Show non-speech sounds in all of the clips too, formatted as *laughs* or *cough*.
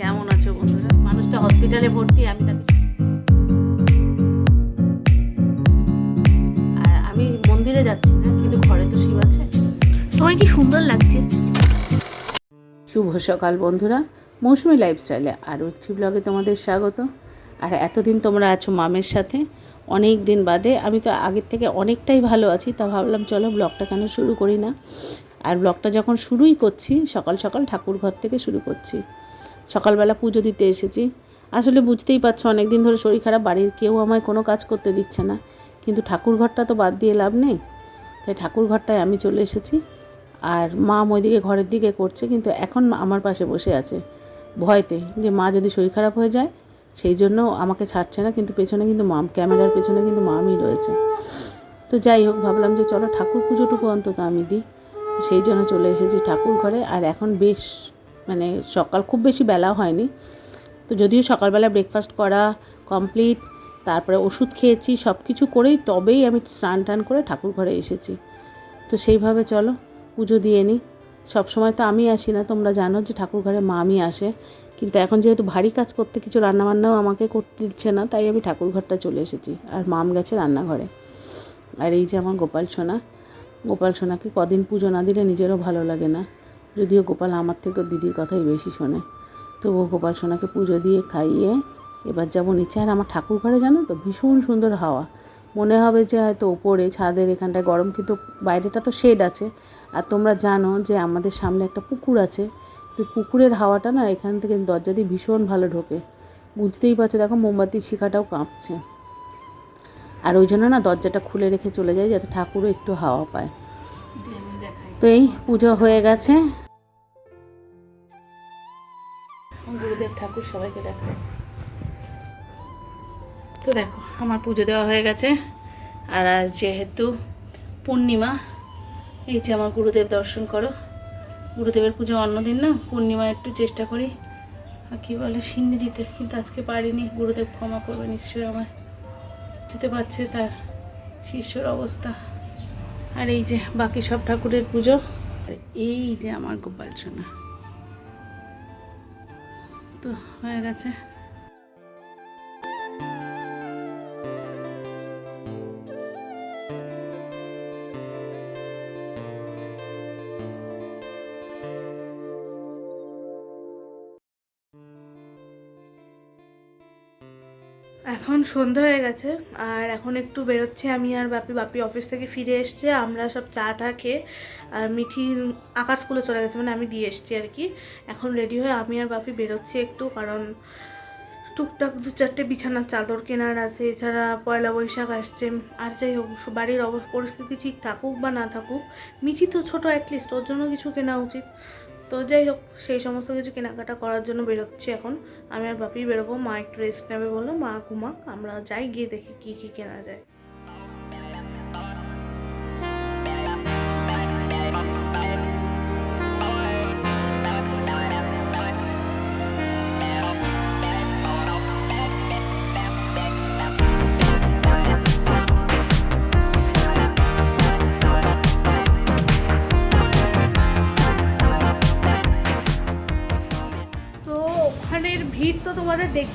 কেমন আছো বন্ধুরা? মানুষটা হসপিটালে ভর্তি, আমি তাকে আর আমি মন্দিরে যাচ্ছি না, কিন্তু ঘরে তো শিব আছে। তোমায় কি সুন্দর লাগছে? শুভ সকাল বন্ধুরা, মৌসুমি লাইফস্টাইলে আরও একটি ব্লগে তোমাদের স্বাগত। আর এতদিন তোমরা আছো মামের সাথে, অনেক দিন বাদে। আমি তো আগের থেকে অনেকটাই ভালো আছি, তা ভাবলাম চলো ব্লগটা কেন শুরু করি না। আর ব্লগটা যখন শুরুই করছি, সকাল সকাল ঠাকুর ঘর থেকে শুরু করছি। সকালবেলা পুজো দিতে এসেছি। আসলে বুঝতেই পারছ অনেক দিন ধরে শরীর খারাপ, বাড়ির কেউ আমায় কোনো কাজ করতে দিচ্ছে না। কিন্তু ঠাকুর ঘরটা তো বাদ দিয়ে লাভ নেই। তাই ঠাকুর ঘরটায় আমি চলে এসেছি। আর মা ওইদিকে ঘরের দিকে করছে, কিন্তু এখন আমার পাশে বসে আছে। ভয়তে যে মা যদি শরীর খারাপ হয়ে যায়, সেই জন্য আমাকে ছাড়ছে না, কিন্তু পেছনে কিন্তু মাম ক্যামেরার পেছনে কিন্তু মামই রয়েছে। তো যাই হোক, ভাবলাম যে চলো ঠাকুর পুজোটুকু অন্তত আমি দিই। সেই জন্য চলে এসেছি ঠাকুর ঘরে। আর এখন বেশ মানে সকাল খুব বেশি বেলা হয়নি। তো যদিও সকালবেলা ব্রেকফাস্ট করা কমপ্লিট তারপরে ওষুধ খেয়েছি সব কিছু করেই তবেই আমি স্নান টান করে ঠাকুর ঘরে এসেছি। তো সেইভাবে চলো, পুজো দিয়ে নিই। সবসময় তো আমি আসি না, তোমরা জানো যে ঠাকুর ঘরে মামি আসে। কিন্তু এখন যেহেতু ভারী কাজ করতে কিছু রান্নাবান্নাও আমাকে করতে দিচ্ছে না, তাই আমি ঠাকুর ঘরটা চলে এসেছি আর মাম গেছে রান্নাঘরে। আর এই যে আমার গোপাল সোনা, গোপাল সোনাকে কদিন পুজো না দিলে নিজেরও ভালো লাগে না। যদিও গোপাল আমার থেকেও দিদির কথাই বেশি শোনে। তবুও গোপাল সোনাকে পুজো দিয়ে খাইয়ে এবার যাব নিচে। আর আমার ঠাকুর ঘরে জানো তো ভীষণ সুন্দর হাওয়া। মনে হবে যে হয়তো ওপরে ছাদের এখানটায় গরম, কিন্তু বাইরেটা তো শেড আছে। আর তোমরা জানো যে আমাদের সামনে একটা পুকুর আছে। তো পুকুরের হাওয়াটা না এখান থেকে দরজা দিয়ে ভীষণ ভালো ঢোকে। বুঝতেই পারছ, দেখো মোমবাতির শিখাটাও কাঁপছে। আর ওই জন্য না দরজাটা খুলে রেখে চলে যায় যাতে ঠাকুরও একটু হাওয়া পায়। তো এই পুজো হয়ে গেছে। গুরুদেব ঠাকুর সবাইকে দেখায় তো দেখো, আমার পুজো দেওয়া হয়ে গেছে। আর আজ যেহেতু পূর্ণিমা, এই যে আমার গুরুদেব দর্শন করো। গুরুদেবের পুজো অন্যদিন না, পূর্ণিমা একটু চেষ্টা করি। আর কী বলে, সিন্নি দিতে, কিন্তু আজকে পারিনি। গুরুদেব ক্ষমা করবে নিশ্চয়ই আমার যেতে পারছে তার শিষ্যর অবস্থা। আর এই যে বাকি সব ঠাকুরের পুজো এই যে আমার গোপাল সোনা। তো হয়ে গেছে। এখন সন্ধ্যা হয়ে গেছে, আর এখন একটু বেরোচ্ছে আমি আর বাপি। বাপি অফিস থেকে ফিরে এসছে, আমরা সব চা টা খেয়ে, আর মিঠি আঁকার স্কুলে চলে গেছে মানে আমি দিয়ে এসছি আর কি। এখন রেডি হয়ে আমি আর বাপি বেরোচ্ছি একটু, কারণ টুকটাক দু চারটে বিছানার চাদর কেনার আছে, এছাড়া পয়লা বৈশাখ আসছে। আর যাই হোক বাড়ির অব পরিস্থিতি ঠিক থাকুক বা না থাকুক, মিঠি তো ছোটো অ্যাটলিস্ট ওর জন্য কিছু কেনা উচিত। তো যাই হোক, সেই সমস্ত কিছু কেনাকাটা করার জন্য বেরোচ্ছি এখন। আমি আর বাপি বেরোবো, মা একটু রেস্ট নেবে বলল, মা ঘুমাক, আমরা যাই গিয়ে দেখি কি কি কেনা যায়।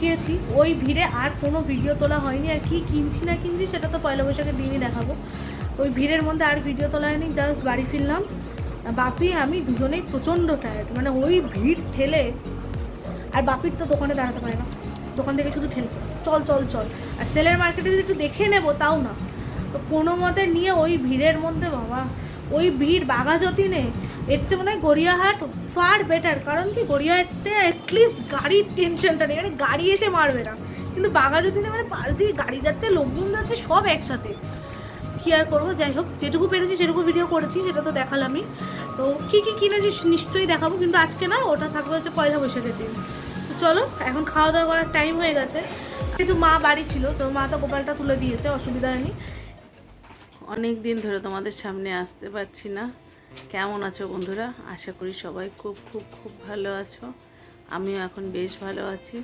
দেখিয়েছি, ওই ভিড়ে আর কোনো ভিডিও তোলা হয়নি। আর কি কিনছি না কিনছি সেটা তো পয়লা বৈশাখের দিনই দেখাবো। ওই ভিড়ের মধ্যে আর ভিডিও তোলা হয়নি জাস্ট বাড়ি ফিরলাম। বাপি, আমি দুজনেই প্রচণ্ড টায়ার্ড মানে ওই ভিড় ঠেলে। আর বাপির তো দোকানে দাঁড়াতে পারে না, দোকান থেকে শুধু ঠেলছে। চল চল চল। আর সেলের মার্কেটে যদি একটু দেখে নেব, তাও না। তো কোনো মতে নিয়ে ওই ভিড়ের মধ্যে, বাবা, ওই ভিড় বাঘাযতীনে এর চেয়ে মনে হয় গড়িয়াহাট ফার বেটার কারণ কি গড়িয়াহাটে অ্যাটলিস্ট গাড়ির টেনশনটা নেই মানে গাড়ি এসে মারবে না। কিন্তু বাঘাযতীনে মানে পাশ দিয়ে গাড়ি যাচ্ছে, লোকজন যাচ্ছে সব একসাথে। কী আর করব? যাই হোক, যেটুকু পেরেছি সেটুকু ভিডিও করেছি, সেটা তো দেখালামই। তো কী কী কিনেছি নিশ্চয়ই দেখাবো, কিন্তু আজকে না ওটা থাকবে হচ্ছে পয়লা বৈশাখের দিন। চলো, এখন খাওয়া দাওয়া করার টাইম হয়ে গেছে। কিন্তু মা বাড়ি ছিল, তো মা তো গোপালটা তুলে দিয়েছে, অসুবিধা হয়নি। অনেক দিন ধরে তোমাদের সামনে আসতে পারছি না। কেমন আছো বন্ধুরা? আশা করি সবাই খুব খুব খুব ভালো আছো। আমিও এখন বেশ ভালো আছি।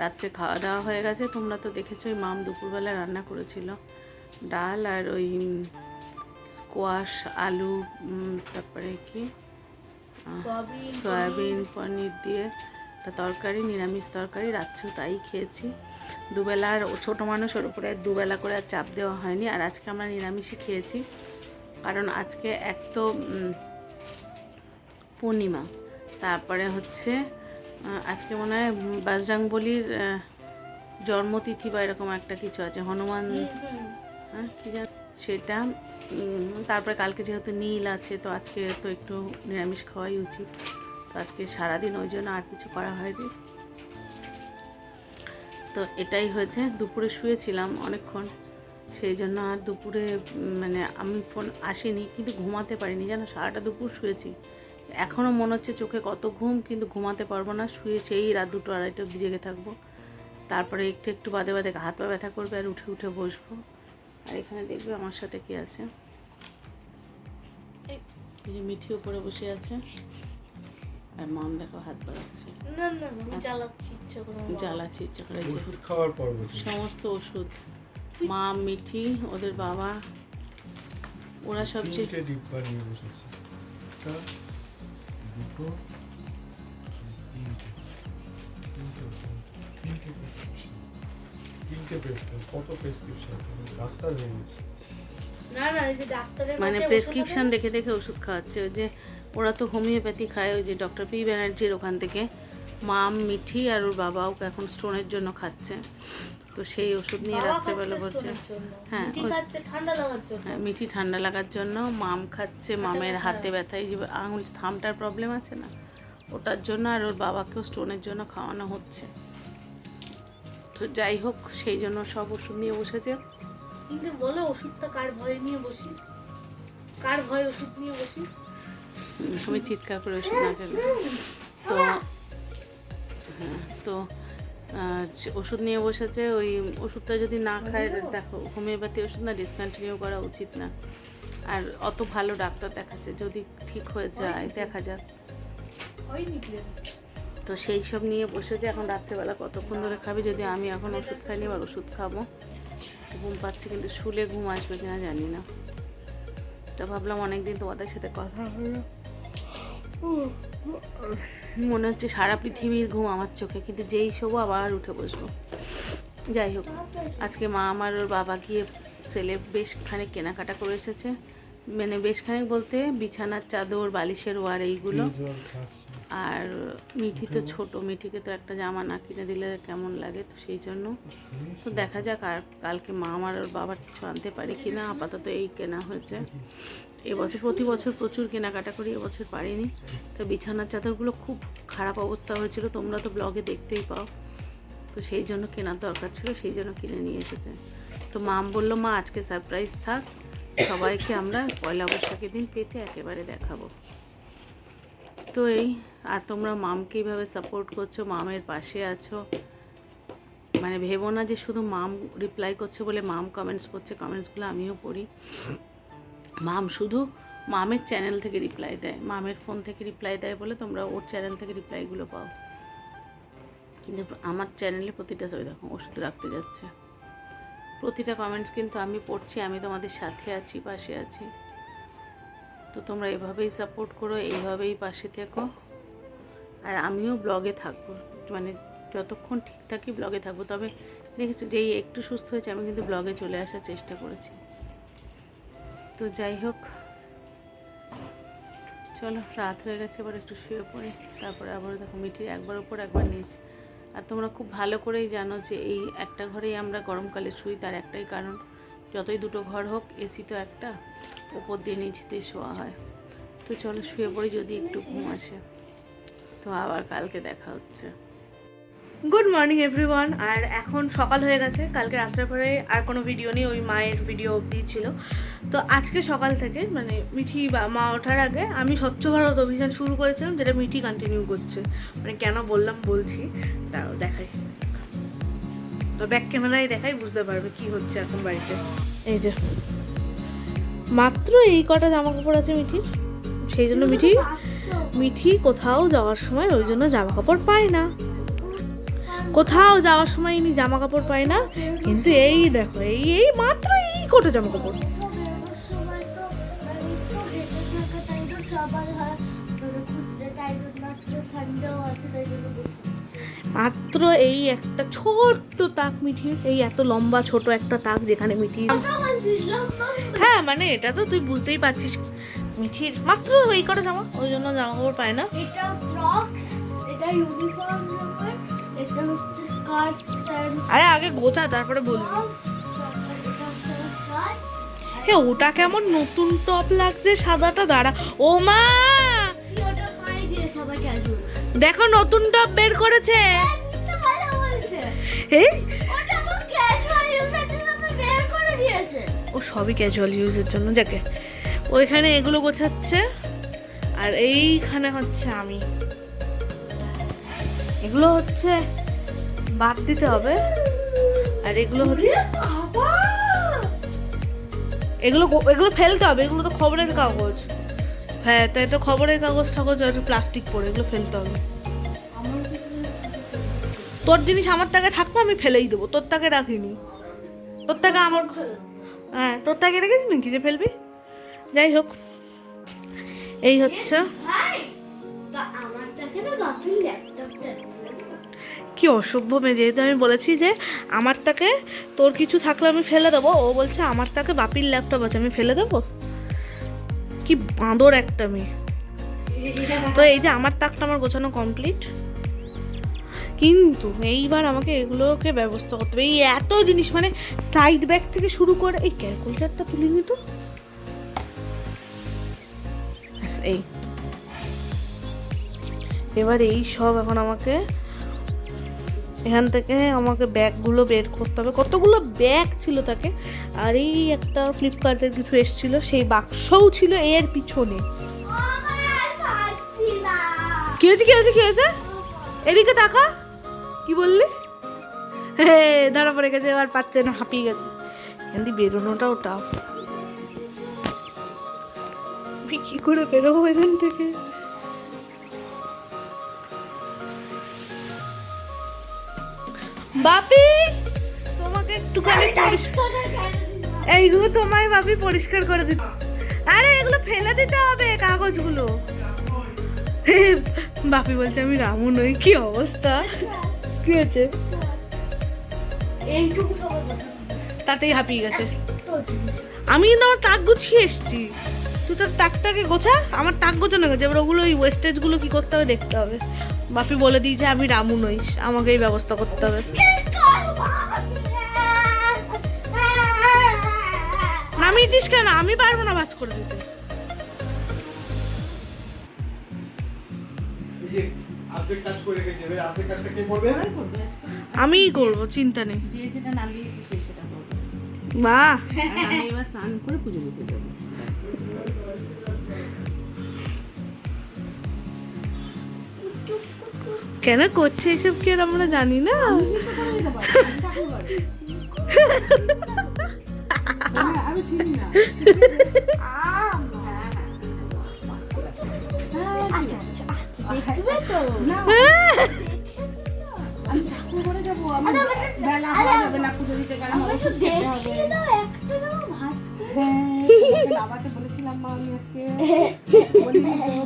রাত্রে খাওয়া দাওয়া হয়ে গেছে। তোমরা তো দেখেছ ওই মাম দুপুরবেলা রান্না করেছিল। ডাল আর ওই স্কোয়াশ আলু তারপরে কি? সয়াবিন, সয়াবিন পনির দিয়ে একটা তরকারি নিরামিষ তরকারি। রাত্রেও তাই খেয়েছি। দুবেলা আর ছোটো মানুষ ওর উপরে দুবেলা করে আর চাপ দেওয়া হয়নি। আর আজকে আমরা নিরামিষই খেয়েছি। কারণ আজকে এক তো পূর্ণিমা তারপরে হচ্ছে আজকে মনে হয় বাজরাং বলির জন্মতিথি বা এরকম একটা কিছু আছে হনুমান হ্যাঁ কী জান সেটা তারপরে কালকে যেহেতু নীল আছে তো আজকে তো একটু নিরামিষ খাওয়াই উচিত। তো আজকে সারাদিন ওই জন্য আর কিছু করা হয়নি। তো এটাই হয়েছে দুপুরে শুয়েছিলাম অনেকক্ষণ। সেই জন্য আর দুপুরে মানে আমি ফোন আসেনি কিন্তু ঘুমাতে পারিনি। জানো সারাটা দুপুর শুয়েছি। এখনও মনে হচ্ছে চোখে কত ঘুম কিন্তু ঘুমাতে পারব না। শুয়ে সেই রাত দুটো আড়াইটা অবধি জেগে থাকব। তারপরে একটু একটু বাদে বাদে হাত পা ব্যথা করবে আর উঠে উঠে বসবো। আর এখানে দেখবে আমার সাথে কি আছে। যে মিঠি উপরে বসে আছে। আর মাম দেখো হাত বাড়াচ্ছে। না না না, জ্বালাচ্ছি ইচ্ছা করে। জ্বালাচ্ছে ইচ্ছা করে। ওষুধ খাওয়ার পর সমস্ত ওষুধ। মা মিঠি ওদের বাবা ওরা সবচেয়ে তিনটে ডিব্বা নিয়ে বসেছি। একটা দুটো তিনটে তিনটে তিনটে প্রেসক্রিপশন তিনটে প্রেসক্রিপশন কত প্রেসক্রিপশন ডাক্তার জেনেছি না না এই যে ডাক্তারের মানে প্রেসক্রিপশন দেখে দেখে ওষুধ খাওয়াচ্ছে। ওই যে ওরা তো হোমিওপ্যাথি খায় ওই যে ডক্টর পি ব্যানার্জির ওখান থেকে। মাম মিঠি আর ওর বাবাও এখন স্টোনের জন্য খাচ্ছে। তো সেই ওষুধ নিয়ে রাত্রেবেলা জন্য। হ্যাঁ, মিঠি ঠান্ডা লাগার জন্য। হ্যাঁ মিঠি ঠান্ডা লাগার জন্য মাম খাচ্ছে মামের হাতে ব্যথা এই যে আঙুল থামটার প্রবলেম আছে না। ওটার জন্য আর ওর বাবাকেও স্টোনের জন্য খাওয়ানো হচ্ছে। তো যাই হোক সেই জন্য সব ওষুধ নিয়ে বসেছে। কিন্তু বলো ওষুধটা কার ভয় নিয়ে বসি? কার ভয় ওষুধ নিয়ে বসি? আমি চিৎকার করে ওষুধ না তো হ্যাঁ তো ওষুধ নিয়ে বসেছে ওই ওষুধটা যদি না খায় দেখো হোমিওপ্যাথি ওষুধ না ডিসকন্টিনিউ করা উচিত না। আর অত ভালো ডাক্তার দেখাচ্ছে যদি ঠিক হয়ে যায় দেখা যাক। তো সেই সব নিয়ে বসেছে এখন রাত্রেবেলা কতক্ষণ ধরে খাবে যদি আমি এখন ওষুধ খাইনি এবার ওষুধ খাব। ঘুম পাচ্ছে কিন্তু শুলে ঘুম আসবে কিনা জানি না। তো ভাবলাম অনেকদিন তোমাদের সাথে কথা হলো। মনে হচ্ছে সারা পৃথিবীর ঘুম আমার চোখে কিন্তু যেই শোবো আবার উঠে বসবো। যাই হোক আজকে মা আমার ওর বাবা গিয়ে সেলে বেশ খানিক কেনাকাটা করে এসেছে। মানে বেশ খানিক বলতে বিছানার চাদর বালিশের ওয়ার এইগুলো। আর মিঠি তো ছোট মিঠিকে তো একটা জামা না কিনে দিলে কেমন লাগে তো সেই জন্য। তো দেখা যাক আর কালকে মা আমার ওর বাবার কিছু আনতে পারি কি না আপাতত এই কেনা হয়েছে। এবছর প্রতি বছর প্রচুর কেনাকাটা করি, এবছর পারিনি। তো বিছানার চাদরগুলো খুব খারাপ অবস্থা হয়েছিল, তোমরা তো ব্লগে দেখতেই পাও। তো সেই জন্য কেনার দরকার ছিল, সেই জন্য কিনে নিয়ে এসেছে। তো মাম বলল, মা, আজকে সারপ্রাইজ থাক। সবাইকে আমরা পয়লা বৈশাখের দিন পেতে একেবারে দেখাবো। তো এই, আর তোমরা মামকে এইভাবে সাপোর্ট করছ, মামের পাশে আছো। মানে ভেবো না যে শুধু মাম রিপ্লাই করছে বলে মাম কমেন্টস করছে কমেন্টসগুলো আমিও পড়ি। মাম শুধু মামের চ্যানেল থেকে রিপ্লাই দেয়, মামের ফোন থেকে রিপ্লাই দেয় বলে তোমরা ওর চ্যানেল থেকে রিপ্লাইগুলো পাও। কিন্তু আমার চ্যানেলে প্রতিটা ছবি দেখো, ওষুধ রাখতে যাচ্ছে। প্রতিটা কমেন্টস কিন্তু আমি পড়ছি, আমি তোমাদের সাথে আছি, পাশে আছি। তো তোমরা এভাবেই সাপোর্ট করো, এইভাবেই পাশে থেকো। আর আমিও ব্লগে থাকব মানে যতক্ষণ ঠিক থাকি ব্লগে থাকব। তবে দেখেছ, যেই একটু সুস্থ হয়েছে, আমি কিন্তু ব্লগে চলে আসার চেষ্টা করেছি। তো যাই হোক। চলো, রাত হয়ে গেছে, এবার একটু শুয়ে পড়ি। তারপরে আবার দেখো মিঠির একবার উপর একবার নিচ। আর তোমরা খুব ভালো করেই জানো যে এই একটা ঘরেই আমরা গরমকালে শুই, তার একটাই কারণ, যতই দুটো ঘর হোক, এসি তো একটা, ওপর দিয়ে নিচেতে শোয়া হয়। তো চলো, শুয়ে পড়ি যদি একটু ঘুম আসে। তো আবার কালকে দেখা হচ্ছে। গুড মর্নিং এভরিওয়ান আর এখন সকাল হয়ে গেছে। কালকে রাত্রের পরে আর কোনো ভিডিও নেই, ওই মায়ের ভিডিও অবধি ছিল। তো আজকে সকাল থেকে মানে মিঠি বা মা ওঠার আগে আমি স্বচ্ছ ভারত অভিযান শুরু করেছিলাম, যেটা মিঠি কন্টিনিউ করছে। মানে কেন বললাম বলছি, তাও দেখাই। তো ব্যাক ক্যামেরায় দেখাই, বুঝতে পারবে কি হচ্ছে এখন বাড়িতে। এই যে, মাত্র এই কটা জামা কাপড় আছে মিঠির সেই জন্য মিঠি মিঠি কোথাও যাওয়ার সময় ওই জন্য জামা কাপড় পায় না। কোথাও যাওয়ার সময় ইনি জামা কাপড় পায় না, কিন্তু এই দেখো, এই এই মাত্র এই কোটা জামা কাপড় মাত্র এই একটা ছোট্ট তাক মিঠিয়ে এই এত লম্বা ছোট একটা তাক যেখানে মিঠিয়ে হ্যাঁ মানে এটা তো তুই বুঝতেই পারছিস, মিঠির মাত্র এই করে জামা, ওই জন্য জামা কাপড় পায় না। এটা ফ্রক্স এটা ইউনিফর্ম এটা হচ্ছে স্কার্ট আরে আগে গোছা তারপরে বলবি। হ্যাঁ ওটা কেমন নতুন টপ লাগছে সাদাটা দাঁড়া। ও মা! দেখো নতুন টপ বের করেছে। ও সবই ক্যাজুয়াল ইউজের জন্য। যাকে ওইখানে এগুলো গোছাচ্ছে আর এইখানে হচ্ছে আমি। এগুলো হচ্ছে বাদ দিতে হবে। আর এগুলো হচ্ছে এগুলো এগুলো ফেলতে হবে, এগুলো তো খবরের কাগজ। হ্যাঁ তাই তো খবরের কাগজ আর প্লাস্টিক পড়ে, এগুলো ফেলতে হবে। তোর জিনিস আমার টাকা থাকতো আমি ফেলেই দেবো, তোর টাকা রাখিনি। তোর টাকা আমার হ্যাঁ তোর টাকা রেখেছিস নাকি যে ফেলবি? যাই হোক, এই হচ্ছে। আমার কি অসভ্য মেয়ে? যেহেতু আমি বলেছি যে আমার তাকে তোর কিছু থাকলে আমি ফেলে দেবো, ও বলছে আমার তাকে বাপির ল্যাপটপ আছে, আমি ফেলে দেবো? কি বাঁদর একটা মেয়ে। তো এই যে আমার তাকটা আমার গোছানো কমপ্লিট কিন্তু এইবার আমাকে এগুলোকে ব্যবস্থা করতে হবে। এই এত জিনিস মানে সাইড ব্যাগ থেকে শুরু করে, এই ক্যালকুলেটারটা তুলে নি তো এই। এবার এই সব এখন আমাকে এখান থেকে আমাকে ব্যাগগুলো বের করতে হবে। কতগুলো ব্যাগ ছিল তাকে? আর এই একটা ফ্লিপকার্টের কিছু এসেছিল, সেই বাক্সও ছিল এর পিছনে। কি হয়েছে কি হয়েছে কি হয়েছে? এদিকে তাকা। কি বললি? হে ধরা পড়ে গেছে, এবার পাচ্ছে না, হাঁপিয়ে গেছে। দিয়ে বেরোনোটাও টাফ আমি কি করে বেরোবো এখান থেকে? বাপি! তোমাকে একটুখানি এইগুলো তোমায় বাপি পরিষ্কার করে দিতে। আরে এগুলো ফেলে দিতে হবে কাগজগুলো। বাপি বলছে আমি রামু নই কি অবস্থা? কি হয়েছে? তাতেই হাঁপিয়ে গেছে। আমি কিন্তু আমার তাক গুছিয়ে এসছি। তুই তোর তাকটাকে গোছা আমার তাক গোছানো গেছে। এবার ওগুলো ওই ওয়েস্টেজগুলো কি করতে হবে দেখতে হবে। বাপি বলে দিয়েছে আমি রামু নই আমাকে এই ব্যবস্থা করতে হবে। নামিয়েছিস কেন? আমি পারব না বাজ করে দিতে। এই যে অর্ধেক কাজ করে রেখেছে এবার অর্ধেক কাজটা কে করবে? আমিই করব চিন্তা নেই। যে যেটা নামিয়েছি সে সেটা করবে। বাহ! আমি এবার স্নান করে পুজো দিতে যাব। কেন করছে এসব কি আর আমরা জানি না? আমি *laughs*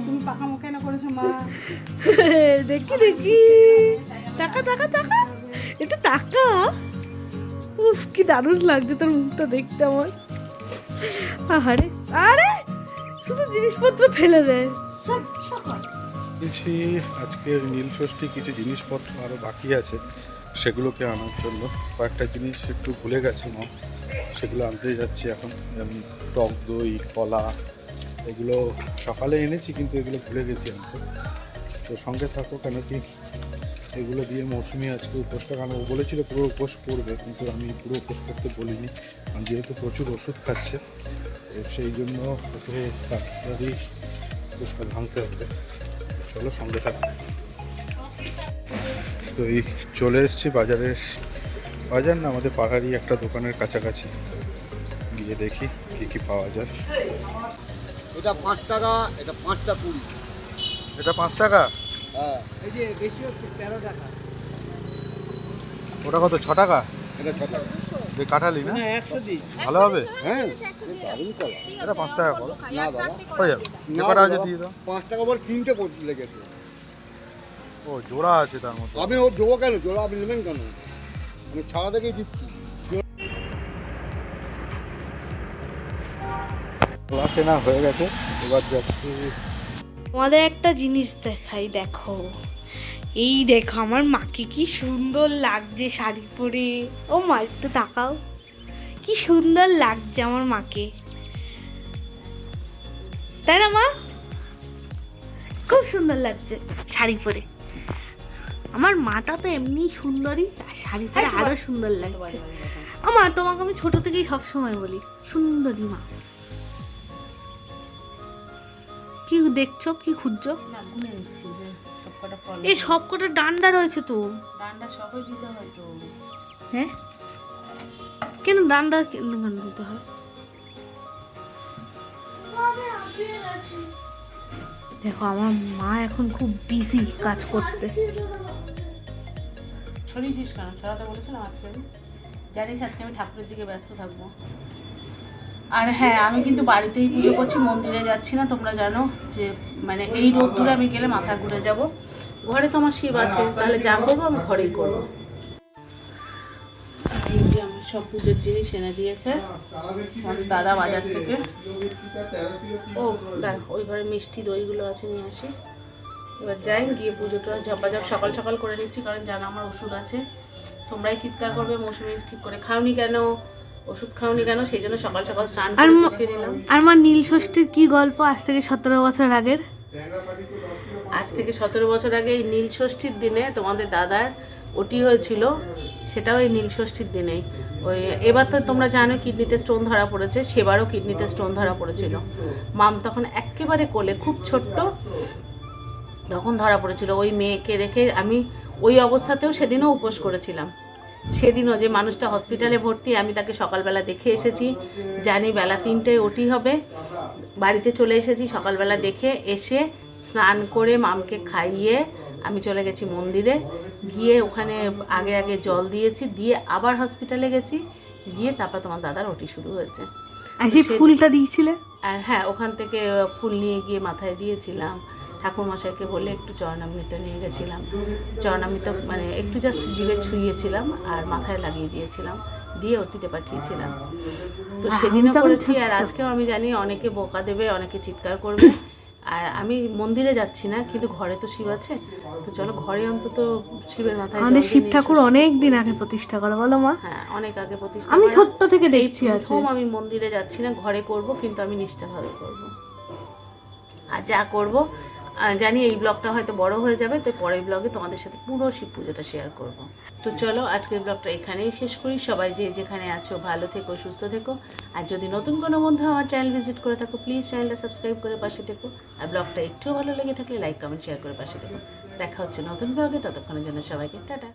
তুমি কেন করেছ মা দেখি দেখি। টাকা টাকা টাকা একটু টাকা কি দারুণ লাগছে তোর মুখটা দেখতে আমার। আরে আরে শুধু জিনিসপত্র ফেলে দেয়। বলছি আজকে নীল ষষ্ঠী কিছু জিনিসপত্র আরও বাকি আছে সেগুলোকে আনার জন্য। কয়েকটা জিনিস একটু ভুলে গেছে মা সেগুলো আনতে যাচ্ছি এখন। যেমন টক দই কলা এগুলো সকালে এনেছি কিন্তু এগুলো ভুলে গেছি আনতে তো সঙ্গে থাকো কেন কি? এগুলো দিয়ে মৌসুমি আজকে উপোসটা কারণ ও বলেছিল পুরো উপোস করবে কিন্তু আমি পুরো উপোস করতে বলিনি। কারণ যেহেতু প্রচুর ওষুধ খাচ্ছে তো সেই জন্য ওকে তাড়াতাড়ি উপোসটা ভাঙতে হবে। চলো সঙ্গে থাকো। তো এই চলে এসেছি বাজারের বাজার না আমাদের পাড়ারই একটা দোকানের কাছাকাছি। গিয়ে দেখি কি কি পাওয়া যায়। এটা পাঁচ টাকা এটা পাঁচটা কুড়ি। এটা পাঁচ টাকা? হ্যাঁ ওটা কত ছ টাকা? এটা ছ টাকা। যে কাঠালি না? ভালো হবে? হ্যাঁ। এটা পাঁচ টাকা করো। না দাদা হয়ে যাবে। কটা আছে দিয়ে দাও। পাঁচ টাকা বল কিনতে পড়তে লেগেছে। ও জোড়া আছে তার মধ্যে আমি ওর দেবো কেন? জোড়া আপনি নেবেন কেন? আমি ছাড়া থেকেই দিচ্ছি। কেনা হয়ে গেছে। এবার যাচ্ছি। তোমাদের একটা জিনিস দেখাই দেখো। এই দেখো আমার মাকে কি সুন্দর লাগছে শাড়ি পরে। ও মা একটু তাকাও। কি সুন্দর লাগছে আমার মাকে। তাই না মা? খুব সুন্দর লাগছে শাড়ি পরে। আমার মাটা তো এমনি সুন্দরী আর শাড়ি পরে আরও সুন্দর লাগছে। আমার তোমাকে আমি ছোট থেকেই সব সময় বলি সুন্দরী মা। দেখছ কি খুঁজছো? এই সব কটা ডান্ডা রয়েছে তো। ডান্ডা সবই দিতে হয় তো। হ্যাঁ? কেন ডান্ডা কেন কেন দিতে হয়? দেখো আমার মা এখন খুব বিজি কাজ করতে। ছড়িয়েছিস কেন? ছড়াতে বলেছিলাম আজকে। আমি। জানিস আজকে আমি ঠাকুরের দিকে ব্যস্ত থাকব। আর হ্যাঁ আমি কিন্তু বাড়িতেই পুজো করছি, মন্দিরে যাচ্ছি না, তোমরা জানো যে মানে এই রোদ্দুরে আমি গেলে মাথা ঘুরে যাব। ঘরে তো আমার শিব আছে, তাহলে যা করব আমি ঘরেই করব। এই যে আমার সব পুজোর জিনিস এনে দিয়েছে দাদা বাজার থেকে। ও, দেখ, ওই ঘরে মিষ্টি দইগুলো আছে, নিয়ে আসি। এবার যাই, গিয়ে পুজোটা ঝপাঝপ সকাল সকাল করে নিচ্ছি, কারণ জানো আমার ওষুধ আছে। তোমরাই চিৎকার করবে, মৌসুমি ঠিক করে খাওনি কেন? ওষুধ খাওনি কেন? সেই জন্য সকাল সকাল স্নান আর আর মা নীল ষষ্ঠীর কি গল্প? আজ থেকে সতেরো বছর আগের। আজ থেকে সতেরো বছর আগে এই নীল ষষ্ঠীর দিনে তোমাদের দাদার ওটি হয়েছিল সেটাও এই নীল ষষ্ঠীর দিনেই ওই এবার তো তোমরা জানো কিডনিতে স্টোন ধরা পড়েছে সেবারও কিডনিতে স্টোন ধরা পড়েছিল। মাম তখন একেবারে কোলে খুব ছোট্ট তখন ধরা পড়েছিল। ওই মেয়েকে রেখে আমি ওই অবস্থাতেও সেদিনও উপোস করেছিলাম। সেদিনও যে মানুষটা হসপিটালে ভর্তি আমি তাকে সকালবেলা দেখে এসেছি। জানি বেলা তিনটায় ওটি হবে। বাড়িতে চলে এসেছি সকালবেলা দেখে এসে স্নান করে মামকে খাইয়ে আমি চলে গেছি মন্দিরে। গিয়ে ওখানে আগে আগে জল দিয়েছি দিয়ে আবার হসপিটালে গেছি। গিয়ে তারপর তোমার দাদার ওটি শুরু হয়েছে। আর সেই ফুলটা দিয়েছিলে? আর হ্যাঁ ওখান থেকে ফুল নিয়ে গিয়ে মাথায় দিয়েছিলাম। ঠাকুরমশাইকে বলে একটু চরণামৃত নিয়ে গেছিলাম। চরণামৃত মানে একটু জাস্ট জিভে ছুঁয়েছিলাম আর মাথায় লাগিয়ে দিয়েছিলাম দিয়ে ওটিতে পাঠিয়েছিলাম। তো বাহ, সেদিনও করেছি আর আজকেও আমি জানি অনেকে বোকা দেবে অনেকে চিৎকার করবে। আর আমি মন্দিরে যাচ্ছি না কিন্তু ঘরে তো শিব আছে। তো চলো ঘরে অন্তত শিবের মাথায় আমাদের শিব ঠাকুর অনেক দিন আগে প্রতিষ্ঠা করা বলো মা। হ্যাঁ অনেক আগে প্রতিষ্ঠা আমি ছোট্ট থেকে দেখছি আছে আমি মন্দিরে যাচ্ছি না ঘরে করব কিন্তু আমি নিষ্ঠাভাবে করব। আর যা করব জানি এই ব্লগটা হয়তো বড় হয়ে যাবে তো পরের ব্লগে তোমাদের সাথে পুরো শিব পুজোটা শেয়ার করব। তো চলো, আজকের ব্লগটা এখানেই শেষ করি। সবাই যে যেখানে আছো, ভালো থেকো, সুস্থ থেকো। আর যদি নতুন কোনো বন্ধু আমার চ্যানেল ভিজিট করে থাকো প্লিজ চ্যানেলটা সাবস্ক্রাইব করে পাশে থেকো। আর ব্লগটা একটুও ভালো লেগে থাকলে লাইক কমেন্ট শেয়ার করে পাশে থেকো। দেখা হচ্ছে নতুন ব্লগে, ততক্ষণের জন্য সবাইকে, টাটা।